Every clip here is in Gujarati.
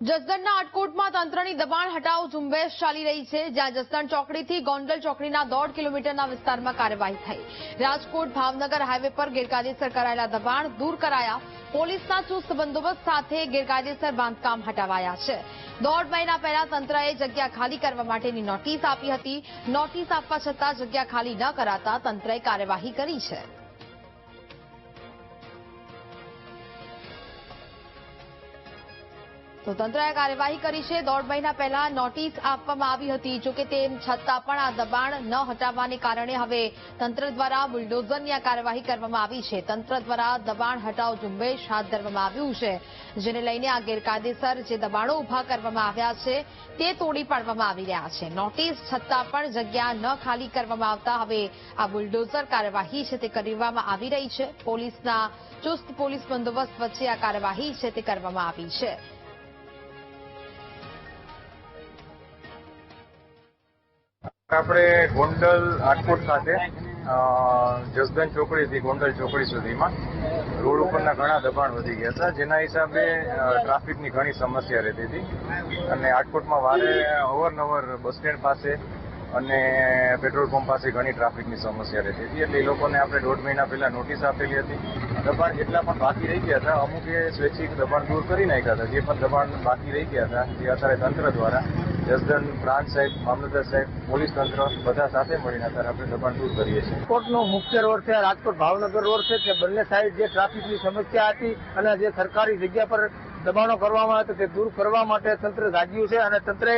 જસદણના અટકોટમાં તંત્રની દબાણ હટાવ ઝુંબેશ ચાલી રહી છે, જ્યાં જસદણ ચોકડીથી ગોંડલ ચોકડીના દોઢ કિલોમીટરના વિસ્તારમાં કાર્યવાહી થઈ. રાજકોટ ભાવનગર હાઈવે પર ગેરકાયદેસર કરાયેલા દબાણ દૂર કરાયા. પોલીસના ચુસ્ત બંદોબસ્ત સાથે ગેરકાયદેસર બાંધકામ હટાવાયા છે. દોઢ મહિના પહેલા તંત્રએ જગ્યા ખાલી કરવા માટેની નોટિસ આપી હતી. નોટિસ આપવા છતાં જગ્યા ખાલી ન કરાતા તંત્રએ કાર્યવાહી કરી છે. તો તંત્રએ કાર્યવાહી કરી છે. દોઢ મહિના પહેલા નોટિસ આપવામાં આવી હતી. જોકે તેમ છતાં પણ આ દબાણ ન હટાવવાને કારણે હવે તંત્ર દ્વારા બુલડોઝરની આ કાર્યવાહી કરવામાં આવી છે. તંત્ર દ્વારા દબાણ હટાવ ઝુંબેશ હાથ ધરવામાં આવ્યું છે, જેને લઈને આ ગેરકાયદેસર જે દબાણો ઊભા કરવામાં આવ્યા છે, તે તોડી પાડવામાં આવી રહ્યા છે. નોટિસ છતાં પણ જગ્યા ન ખાલી કરવામાં આવતા હવે આ બુલડોઝર કાર્યવાહી છે તે કરવામાં આવી રહી છે. પોલીસના ચુસ્ત પોલીસ બંદોબસ્ત વચ્ચે આ કાર્યવાહી છે તે કરવામાં આવી છે. આપણે ગોંડલ આટકોટ સાથે જસદન ચોકડીથી ગોંડલ ચોકડી સુધીમાં. રોડ ઉપરના ઘણા દબાણ વધી ગયા હતા, જેના હિસાબે ટ્રાફિકની ઘણી સમસ્યા રહેતી હતી. અને આટકોટમાં વારે અવરનવર બસ સ્ટેન્ડ પાસે અને પેટ્રોલ પંપ પાસે ઘણી ટ્રાફિકની સમસ્યા રહેતી હતી. એટલે એ લોકોને આપણે દોઢ મહિના પહેલા નોટિસ આપેલી હતી. દબાણ જેટલા પણ બાકી રહી ગયા હતા, અમુકે સ્વૈચ્છિક દબાણ દૂર કરી નાખ્યા હતા. જે પણ દબાણ બાકી રહી ગયા હતા, જે અત્યારે તંત્ર દ્વારા જસદન પ્રાંત સાહેબ, મામલતદાર સાહેબ, પોલીસ તંત્ર બધા સાથે મળીને અત્યારે આપણે દબાણ દૂર કરીએ છીએ. રાજકોટનો મુખ્ય રોડ છે, રાજકોટ ભાવનગર રોડ છે તે બંને સાઈડ જે ટ્રાફિકની સમસ્યા હતી અને જે સરકારી જગ્યા પર દબાણો કરવામાં હતા તે દૂર કરવા માટે તંત્ર જાગ્યું છે અને તંત્રએ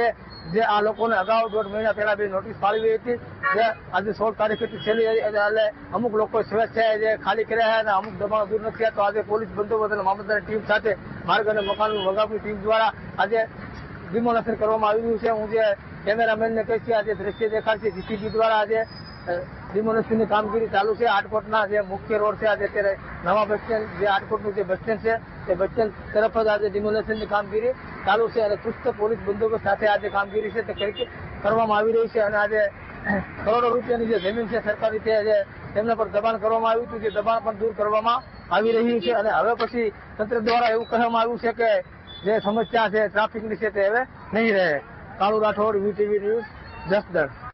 જે આ લોકોને અગાઉ દોઢ મહિના પહેલા બે નોટિસ ફાળવી હતી, જે આજે સોળ તારીખેથી છેલ્લી એટલે અમુક લોકો સ્વેચ્છાએ જે ખાલી કર્યા અને અમુક દબાણો દૂર નથી થયા, તો આજે પોલીસ બંદોબસ્ત અને મામલતદારની ટીમ સાથે માર્ગ અને મકાનનું વગાવની ટીમ દ્વારા આજે ડિમોલેશન કરવામાં આવી રહ્યું છે. હું જે કેમેરામેનને કહીશ કે આજે દ્રશ્ય દેખાડશે. જીસીબી દ્વારા આજે ડિમોલેશનની કામગીરી ચાલુ છે. આટકોટના જે મુખ્ય રોડ છે, આજે અત્યારે નવા બસ સ્ટેન્ડ જે આટકોટનું જે બસ સ્ટેન્ડ છે, તે બસ સ્ટેન્ડ તરફ જ આજે ડિમોલેશનની કામગીરી ચાલુ છે અને ચુસ્ત પોલીસ બંદોબસ્ત સાથે આજે કામગીરી છે તે કરી કરવામાં આવી રહી છે અને આજે કરોડો રૂપિયાની જે જમીન છે સરકારી તે જે તેમના પર દબાણ કરવામાં આવ્યું હતું. જે દબાણ પણ દૂર કરવામાં આવી રહ્યું છે અને હવે પછી તંત્ર દ્વારા એવું કહેવામાં આવ્યું છે કે જે સમસ્યા છે ટ્રાફિકની છે તે હવે નહીં રહે. Kalu Rathod VTV news Jasdan.